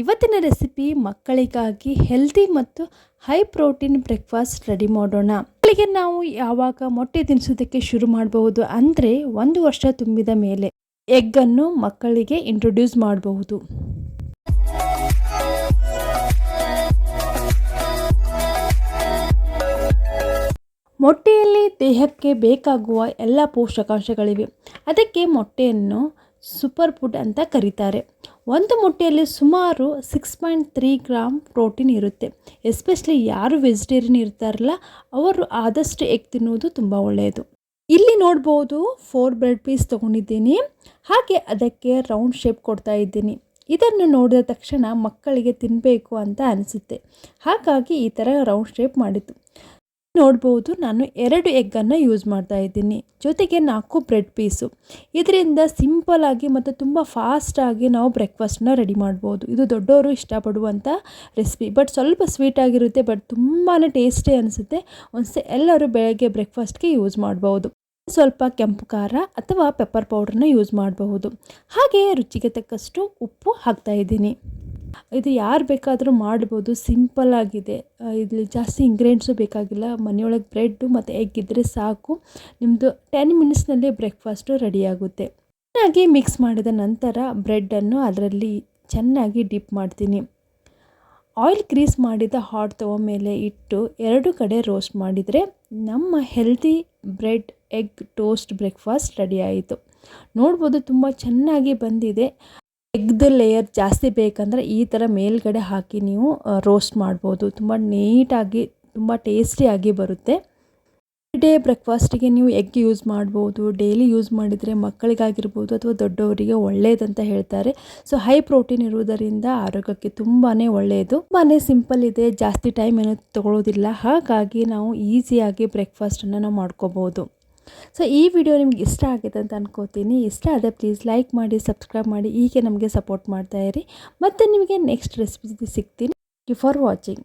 ಇವತ್ತಿನ ರೆಸಿಪಿ ಮಕ್ಕಳಿಗಾಗಿ ಹೆಲ್ದಿ ಮತ್ತು ಹೈ ಪ್ರೋಟೀನ್ ಬ್ರೇಕ್ಫಾಸ್ಟ್ ರೆಡಿ ಮಾಡೋಣ. ಮಕ್ಕಳಿಗೆ ನಾವು ಯಾವಾಗ ಮೊಟ್ಟೆ ತಿನ್ನಿಸೋದಕ್ಕೆ ಶುರು ಮಾಡಬಹುದು ಅಂದರೆ ಒಂದು ವರ್ಷ ತುಂಬಿದ ಮೇಲೆ ಎಗ್ಗನ್ನು ಮಕ್ಕಳಿಗೆ ಇಂಟ್ರೊಡ್ಯೂಸ್ ಮಾಡಬಹುದು. ಮೊಟ್ಟೆಯಲ್ಲಿ ದೇಹಕ್ಕೆ ಬೇಕಾಗುವ ಎಲ್ಲ ಪೋಷಕಾಂಶಗಳಿವೆ. ಅದಕ್ಕೆ ಮೊಟ್ಟೆಯನ್ನು ಸೂಪರ್ ಫುಡ್ ಅಂತ ಕರೀತಾರೆ. ಒಂದು ಮೊಟ್ಟೆಯಲ್ಲಿ ಸುಮಾರು six point three gram protein ಇರುತ್ತೆ. ಎಸ್ಪೆಷಲಿ ಯಾರು ವೆಜಿಟೇರಿಯನ್ ಇರ್ತಾರಲ್ಲ, ಅವರು ಆದಷ್ಟು ಎಗ್ ತಿನ್ನುವುದು ತುಂಬ ಒಳ್ಳೆಯದು. ಇಲ್ಲಿ ನೋಡ್ಬೋದು ಫೋರ್ ಬ್ರೆಡ್ ಪೀಸ್ ತೊಗೊಂಡಿದ್ದೀನಿ. ಹಾಗೆ ಅದಕ್ಕೆ ರೌಂಡ್ ಶೇಪ್ ಕೊಡ್ತಾ ಇದ್ದೀನಿ. ಇದನ್ನು ನೋಡಿದ ತಕ್ಷಣ ಮಕ್ಕಳಿಗೆ ತಿನ್ನಬೇಕು ಅಂತ ಅನಿಸುತ್ತೆ. ಹಾಗಾಗಿ ಈ ಥರ ರೌಂಡ್ ಶೇಪ್ ಮಾಡಿದ್ದು. ನೋಡ್ಬೋದು, ನಾನು ಎರಡು ಎಗ್ಗನ್ನು ಯೂಸ್ ಮಾಡ್ತಾ ಇದ್ದೀನಿ. ಜೊತೆಗೆ ನಾಲ್ಕು ಬ್ರೆಡ್ ಪೀಸು ಇದರಿಂದ ಸಿಂಪಲಾಗಿ ಮತ್ತು ತುಂಬ ಫಾಸ್ಟಾಗಿ ನಾವು ಬ್ರೇಕ್ಫಾಸ್ಟನ್ನ ರೆಡಿ ಮಾಡ್ಬೋದು. ಇದು ದೊಡ್ಡವರು ಇಷ್ಟಪಡುವಂಥ ರೆಸಿಪಿ ಬಟ್ ಸ್ವಲ್ಪ ಸ್ವೀಟ್ ಆಗಿರುತ್ತೆ ಬಟ್ ತುಂಬಾ ಟೇಸ್ಟಿ ಅನಿಸುತ್ತೆ. ಒಂದ್ಸೆ ಎಲ್ಲರೂ ಬೆಳಗ್ಗೆ ಬ್ರೇಕ್ಫಾಸ್ಟ್ಗೆ ಯೂಸ್ ಮಾಡ್ಬೋದು. ಸ್ವಲ್ಪ ಕೆಂಪು ಖಾರ ಅಥವಾ ಪೆಪ್ಪರ್ ಪೌಡ್ರನ್ನ ಯೂಸ್ ಮಾಡಬಹುದು. ಹಾಗೆ ರುಚಿಗೆ ತಕ್ಕಷ್ಟು ಉಪ್ಪು ಹಾಕ್ತಾ ಇದ್ದೀನಿ. ಇದು ಯಾರು ಬೇಕಾದರೂ ಮಾಡ್ಬೋದು ಸಿಂಪಲ್ ಆಗಿದೆ. ಇಲ್ಲಿ ಜಾಸ್ತಿ ಇಂಗ್ರೀಡಿಯೆಂಟ್ಸು ಬೇಕಾಗಿಲ್ಲ. ಮನೆಯೊಳಗೆ ಬ್ರೆಡ್ಡು ಮತ್ತು ಎಗ್ ಇದ್ದರೆ ಸಾಕು. ನಿಮ್ಮದು ಟೆನ್ ಮಿನಿಟ್ಸ್ನಲ್ಲಿ ಬ್ರೇಕ್ಫಾಸ್ಟು ರೆಡಿಯಾಗುತ್ತೆ ಚೆನ್ನಾಗಿ ಮಿಕ್ಸ್ ಮಾಡಿದ ನಂತರ ಬ್ರೆಡ್ಡನ್ನು ಅದರಲ್ಲಿ ಚೆನ್ನಾಗಿ ಡಿಪ್ ಮಾಡ್ತೀನಿ. ಆಯಿಲ್ ಗ್ರೀಸ್ ಮಾಡಿದ ಹಾಟ್ ಮೇಲೆ ಇಟ್ಟು ಎರಡು ಕಡೆ ರೋಸ್ಟ್ ಮಾಡಿದರೆ ನಮ್ಮ healthy bread egg toast breakfast ready ಆಯಿತು. ನೋಡ್ಬೋದು ತುಂಬ ಚೆನ್ನಾಗಿ ಬಂದಿದೆ. ಎಗ್ದ ಲೇಯರ್ ಜಾಸ್ತಿ ಬೇಕಂದರೆ ಈ ಥರ ಮೇಲ್ಗಡೆ ಹಾಕಿ ನೀವು ರೋಸ್ಟ್ ಮಾಡ್ಬೋದು. ತುಂಬ ನೀಟಾಗಿ ತುಂಬ ಟೇಸ್ಟಿಯಾಗಿ ಬರುತ್ತೆ. ಡೇ ಬ್ರೇಕ್ಫಾಸ್ಟಿಗೆ ನೀವು ಎಗ್ ಯೂಸ್ ಮಾಡ್ಬೋದು ಡೈಲಿ ಯೂಸ್ ಮಾಡಿದರೆ ಮಕ್ಕಳಿಗಾಗಿರ್ಬೋದು ಅಥವಾ ದೊಡ್ಡವರಿಗೆ ಒಳ್ಳೆಯದಂತ ಹೇಳ್ತಾರೆ. ಸೊ ಹೈ ಪ್ರೋಟೀನ್ ಇರುವುದರಿಂದ ಆರೋಗ್ಯಕ್ಕೆ ತುಂಬಾ ಒಳ್ಳೆಯದು ತುಂಬಾ ಸಿಂಪಲ್ ಇದೆ, ಜಾಸ್ತಿ ಟೈಮ್ ಏನೂ ತಗೊಳ್ಳೋದಿಲ್ಲ ಹಾಗಾಗಿ ನಾವು ಈಸಿಯಾಗಿ ಬ್ರೇಕ್ಫಾಸ್ಟನ್ನು ನಾವು ಮಾಡ್ಕೋಬೋದು. ಸೊ ಈ ವಿಡಿಯೋ ನಿಮ್ಗೆ ಇಷ್ಟ ಆಗಿದೆ ಅಂತ ಅನ್ಕೋತೀನಿ. ಇಷ್ಟ ಆದರೆ ಪ್ಲೀಸ್ ಲೈಕ್ ಮಾಡಿ ಸಬ್ಸ್ಕ್ರೈಬ್ ಮಾಡಿ, ಹೀಗೆ ನಮಗೆ ಸಪೋರ್ಟ್ ಮಾಡ್ತಾಯಿರಿ ಮತ್ತು ನಿಮಗೆ ನೆಕ್ಸ್ಟ್ ರೆಸಿಪಿ ಸಿಗ್ತೀನಿ. For watching